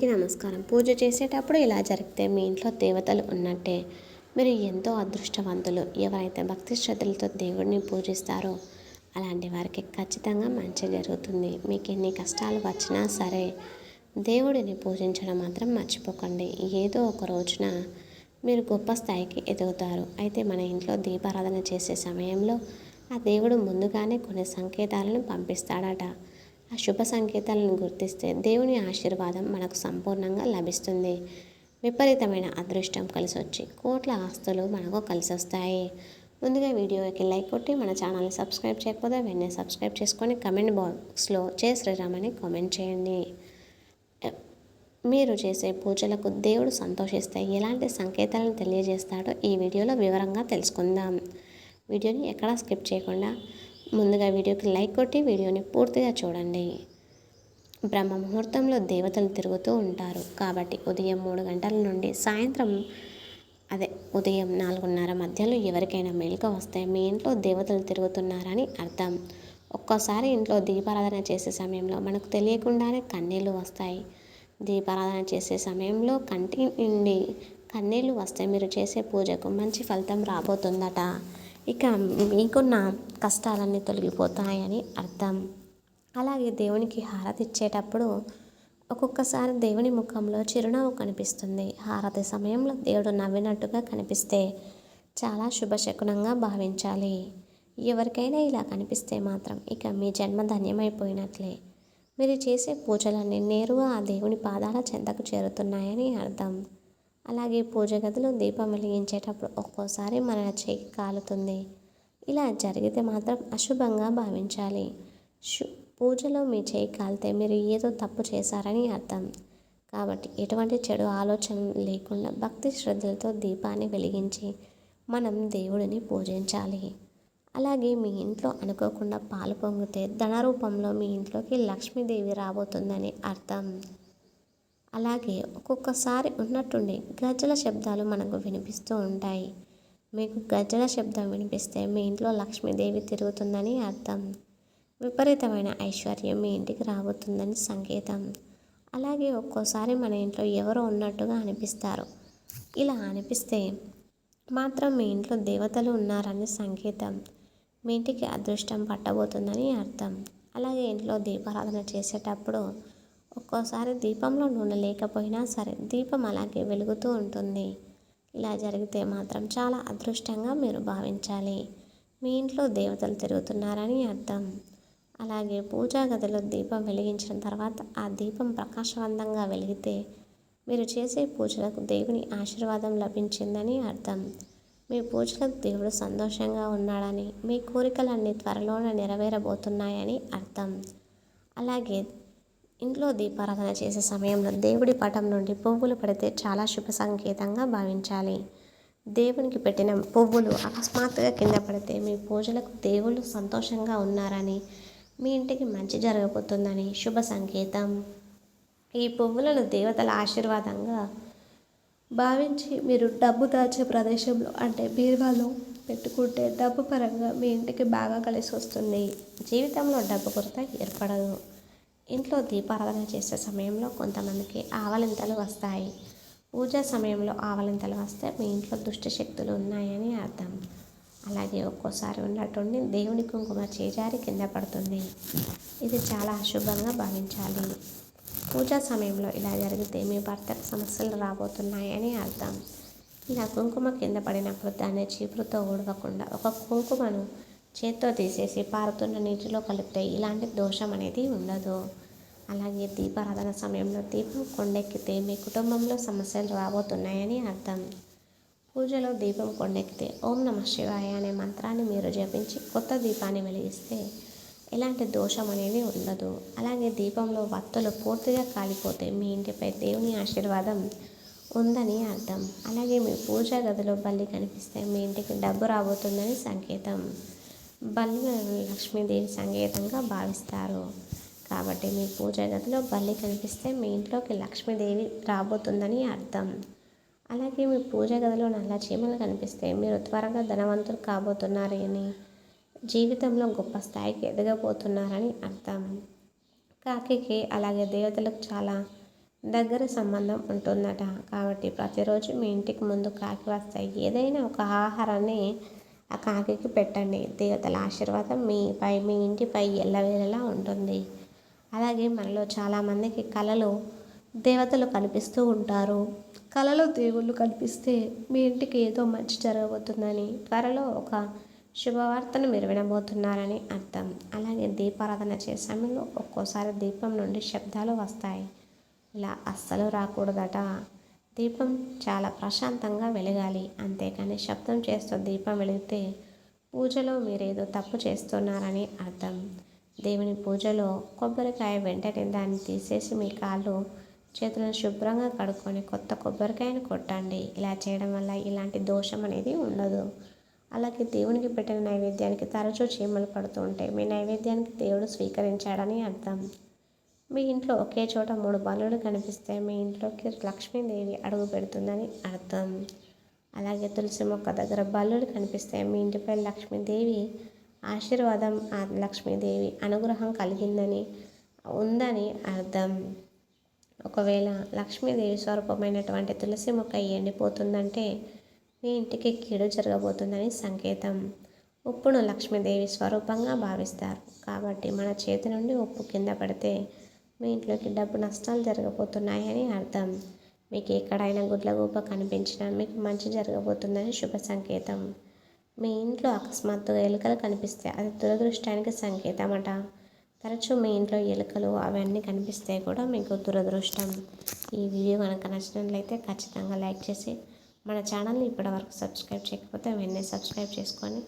అందరికీ నమస్కారం. పూజ చేసేటప్పుడు ఇలా జరిగితే మీ ఇంట్లో దేవతలు ఉన్నట్టే. మీరు ఎంతో అదృష్టవంతులు. ఎవరైతే భక్తి శ్రద్ధలతో దేవుడిని పూజిస్తారో అలాంటి వారికి ఖచ్చితంగా మంచి జరుగుతుంది. మీకు ఎన్ని కష్టాలు వచ్చినా సరే దేవుడిని పూజించడం మాత్రం మర్చిపోకండి. ఏదో ఒక రోజున మీరు గొప్ప స్థాయికి ఎదుగుతారు. అయితే మన ఇంట్లో దీపారాధన చేసే సమయంలో ఆ దేవుడు ముందుగానే కొన్ని సంకేతాలను పంపిస్తాడట. ఆ శుభ సంకేతాలను గుర్తిస్తే దేవుని ఆశీర్వాదం మనకు సంపూర్ణంగా లభిస్తుంది. విపరీతమైన అదృష్టం కలిసి వచ్చి కోట్ల ఆస్తులు మనకు కలిసి వస్తాయి ముందుగా వీడియోకి లైక్ కొట్టి మన ఛానల్ని సబ్స్క్రైబ్ చేయకపోతే వెంటనే సబ్స్క్రైబ్ చేసుకొని కమెంట్ బాక్స్లో జయ శ్రీరామని కామెంట్ చేయండి. మీరు చేసే పూజలకు దేవుడు సంతోషిస్తే ఎలాంటి సంకేతాలను తెలియజేస్తాడో ఈ వీడియోలో వివరంగా తెలుసుకుందాం. వీడియోని ఎక్కడా స్కిప్ చేయకుండా ముందుగా వీడియోకి లైక్ కొట్టి వీడియోని పూర్తిగా చూడండి. బ్రహ్మ ముహూర్తంలో దేవతలు తిరుగుతూ ఉంటారు. కాబట్టి ఉదయం మూడు గంటల నుండి సాయంత్రం అదే ఉదయం నాలుగున్నర మధ్యలో ఎవరికైనా మెలుక వస్తే మీ ఇంట్లో దేవతలు తిరుగుతున్నారని అర్థం. ఒక్కోసారి ఇంట్లో దీపారాధన చేసే సమయంలో మనకు తెలియకుండానే కన్నీళ్ళు వస్తాయి. దీపారాధన చేసే సమయంలో కంటి నుండి కన్నీళ్ళు వస్తే మీరు చేసే పూజకు మంచి ఫలితం రాబోతుందట. ఇక మీకున్న కష్టాలన్నీ తొలగిపోతాయని అర్థం. అలాగే దేవునికి హారతి ఇచ్చేటప్పుడు ఒక్కొక్కసారి దేవుని ముఖంలో చిరునవ్వు కనిపిస్తుంది. హారతి సమయంలో దేవుడు నవ్వినట్టుగా కనిపిస్తే చాలా శుభశకునంగా భావించాలి. ఎవరికైనా ఇలా కనిపిస్తే మాత్రం ఇక మీ జన్మ ధన్యమైపోయినట్లే. మీరు చేసే పూజలన్నీ నేరుగా ఆ దేవుని పాదాల చెంతకు చేరుతున్నాయని అర్థం. అలాగే పూజ గదిలో దీపం వెలిగించేటప్పుడు ఒక్కోసారి మన చేయి కాలుతుంది. ఇలా జరిగితే మాత్రం అశుభంగా భావించాలి. శు పూజలో మీ చేయి కాలితే మీరు ఏదో తప్పు చేశారని అర్థం. కాబట్టి ఎటువంటి చెడు ఆలోచన లేకుండా భక్తి శ్రద్ధలతో దీపాన్ని వెలిగించి మనం దేవుడిని పూజించాలి. అలాగే మీ ఇంట్లో అనుకోకుండా పాలు పొంగితే ధన రూపంలో మీ ఇంట్లోకి లక్ష్మీదేవి రాబోతుందని అర్థం. అలాగే ఒక్కొక్కసారి ఉన్నట్టుండి గజ్జల శబ్దాలు మనకు వినిపిస్తూ ఉంటాయి. మీకు గజ్జల శబ్దం వినిపిస్తే మీ ఇంట్లో లక్ష్మీదేవి తిరుగుతుందని అర్థం. విపరీతమైన ఐశ్వర్యం మీ ఇంటికి రాబోతుందని సంకేతం. అలాగే ఒక్కోసారి మన ఇంట్లో ఎవరో ఉన్నట్టుగా అనిపిస్తారు. ఇలా అనిపిస్తే మాత్రం మీ ఇంట్లో దేవతలు ఉన్నారని సంకేతం. మీ ఇంటికి అదృష్టం పట్టబోతుందని అర్థం. అలాగే ఇంట్లో దీపారాధన చేసేటప్పుడు ఒక్కోసారి దీపంలో నూనె లేకపోయినా సరే దీపం అలాగే వెలుగుతూ ఉంటుంది. ఇలా జరిగితే మాత్రం చాలా అదృష్టంగా మీరు భావించాలి. మీ ఇంట్లో దేవతలు తిరుగుతున్నారని అర్థం. అలాగే పూజా గదిలో దీపం వెలిగించిన తర్వాత ఆ దీపం ప్రకాశవంతంగా వెలిగితే మీరు చేసే పూజలకు దేవుని ఆశీర్వాదం లభించిందని అర్థం. మీ పూజలకు దేవుడు సంతోషంగా ఉన్నాడని మీ కోరికలన్నీ త్వరలోనే నెరవేరబోతున్నాయని అర్థం. అలాగే ఇంట్లో దీపారాధన చేసే సమయంలో దేవుడి పటం నుండి పువ్వులు పడితే చాలా శుభ సంకేతంగా భావించాలి. దేవునికి పెట్టిన పువ్వులు అకస్మాత్తుగా కింద పడితే మీ పూజలకు దేవుళ్ళు సంతోషంగా ఉన్నారని మీ ఇంటికి మంచి జరగబోతుందని శుభ సంకేతం. ఈ పువ్వులను దేవతల ఆశీర్వాదంగా భావించి మీరు డబ్బు దాచే ప్రదేశంలో అంటే బీరువాలో పెట్టుకుంటే డబ్బు పరంగా మీ ఇంటికి బాగా కలిసి వస్తుంది. జీవితంలో డబ్బు కొరత ఏర్పడదు. ఇంట్లో దీపారాధన చేసే సమయంలో కొంతమందికి ఆవలింతలు వస్తాయి. పూజా సమయంలో ఆవలింతలు వస్తే మీ ఇంట్లో దుష్ట శక్తులు ఉన్నాయని అర్థం. అలాగే ఒక్కోసారి ఉన్నట్టుండి దేవుని కుంకుమ చేజారి కింద పడుతుంది. ఇది చాలా అశుభంగా భావించాలి. పూజా సమయంలో ఇలా జరిగితే మీ భర్తకు సమస్యలు రాబోతున్నాయని అర్థం. ఇలా కుంకుమ కింద పడినప్పుడు దాన్ని చీపురుతో ఊడవకుండా ఒక కుంకుమను చేత్తో తీసేసి పారుతున్న నీటిలో కలిపితే ఇలాంటి దోషం అనేది ఉండదు. అలాగే దీపారాధన సమయంలో దీపం కొండెక్కితే మీ కుటుంబంలో సమస్యలు రాబోతున్నాయని అర్థం. పూజలో దీపం కొండెక్కితే ఓం నమ శివాయ అనే మంత్రాన్ని మీరు జపించి కొత్త దీపాన్ని వెలిగిస్తే ఎలాంటి దోషం అనేది ఉండదు. అలాగే దీపంలో వత్తులు పూర్తిగా కాలిపోతే మీ ఇంటిపై దేవుని ఆశీర్వాదం ఉందని అర్థం. అలాగే మీ పూజా గదిలో బల్లి కనిపిస్తే మీ ఇంటికి డబ్బు రాబోతుందని సంకేతం. బల్లి లక్ష్మీదేవి సంకేతంగా భావిస్తారు. కాబట్టి మీ పూజ గదిలో బల్లి కనిపిస్తే మీ ఇంట్లోకి లక్ష్మీదేవి రాబోతుందని అర్థం. అలాగే మీ పూజ గదిలో నల్ల చీమలు కనిపిస్తే మీరు త్వరగా ధనవంతులు కాబోతున్నారని జీవితంలో గొప్ప స్థాయికి ఎదగబోతున్నారని అర్థం. కాకికి అలాగే దేవతలకు చాలా దగ్గర సంబంధం ఉంటుందట. కాబట్టి ప్రతిరోజు మీ ఇంటికి ముందు కాకి వస్తాయి. ఏదైనా ఒక ఆహారాన్ని ఆ కాకికి పెట్టండి. దేవతల ఆశీర్వాదం మీపై మీ ఇంటిపై ఎల్లవేళలా ఉంటుంది. అలాగే మనలో చాలామందికి కళలు దేవతలు కనిపిస్తూ ఉంటారు. కళలో దేవుళ్ళు కనిపిస్తే మీ ఇంటికి ఏదో మంచి జరగబోతుందని త్వరలో ఒక శుభవార్తను మీరు వినబోతున్నారని అర్థం. అలాగే దీపారాధన చేసే సమయంలో ఒక్కోసారి దీపం నుండి శబ్దాలు వస్తాయి. ఇలా అస్సలు రాకూడదట. దీపం చాలా ప్రశాంతంగా వెలగాలి. అంతేకాని శబ్దం చేస్తూ దీపం వెలిగితే పూజలో మీరేదో తప్పు చేస్తున్నారని అర్థం. దేవుని పూజలో కొబ్బరికాయ వెంటనే దాన్ని తీసేసి మీ కాళ్ళు చేతులను శుభ్రంగా కడుక్కొని కొత్త కొబ్బరికాయను కొట్టండి. ఇలా చేయడం వల్ల ఇలాంటి దోషం అనేది ఉండదు. అలాగే దేవునికి పెట్టిన నైవేద్యానికి తరచూ చీమలు పడుతూ ఉంటాయి. మీ నైవేద్యానికి దేవుడు స్వీకరించాడని అర్థం. మీ ఇంట్లో ఒకే చోట మూడు బలులు కనిపిస్తే మీ ఇంట్లోకి లక్ష్మీదేవి అడుగు పెడుతుందని అర్థం. అలాగే తులసి మొక్క దగ్గర బల్లులు కనిపిస్తే మీ ఇంటిపై లక్ష్మీదేవి ఆశీర్వాదం లక్ష్మీదేవి అనుగ్రహం కలిగిందని ఉందని అర్థం. ఒకవేళ లక్ష్మీదేవి స్వరూపమైనటువంటి తులసి మొక్క ఎండిపోతుందంటే మీ ఇంటికి కీడు జరగబోతుందని సంకేతం. ఉప్పును లక్ష్మీదేవి స్వరూపంగా భావిస్తారు. కాబట్టి మన చేతి నుండి ఉప్పు కింద పడితే మీ ఇంట్లోకి డబ్బు నష్టాలు జరగబోతున్నాయని అర్థం. మీకు ఎక్కడైనా గుడ్లగూప కనిపించినా మీకు మంచి జరగబోతుందని శుభ సంకేతం. మీ ఇంట్లో అకస్మాత్తుగా ఎలుకలు కనిపిస్తే అది దురదృష్టానికి సంకేతం అట తరచూ మీ ఇంట్లో ఎలుకలు అవన్నీ కనిపిస్తే కూడా మీకు దురదృష్టం. ఈ వీడియో కనుక నచ్చినట్లయితే ఖచ్చితంగా లైక్ చేసి మన ఛానల్ని ఇప్పటివరకు సబ్స్క్రైబ్ చేయకపోతే వెంటనే సబ్స్క్రైబ్ చేసుకొని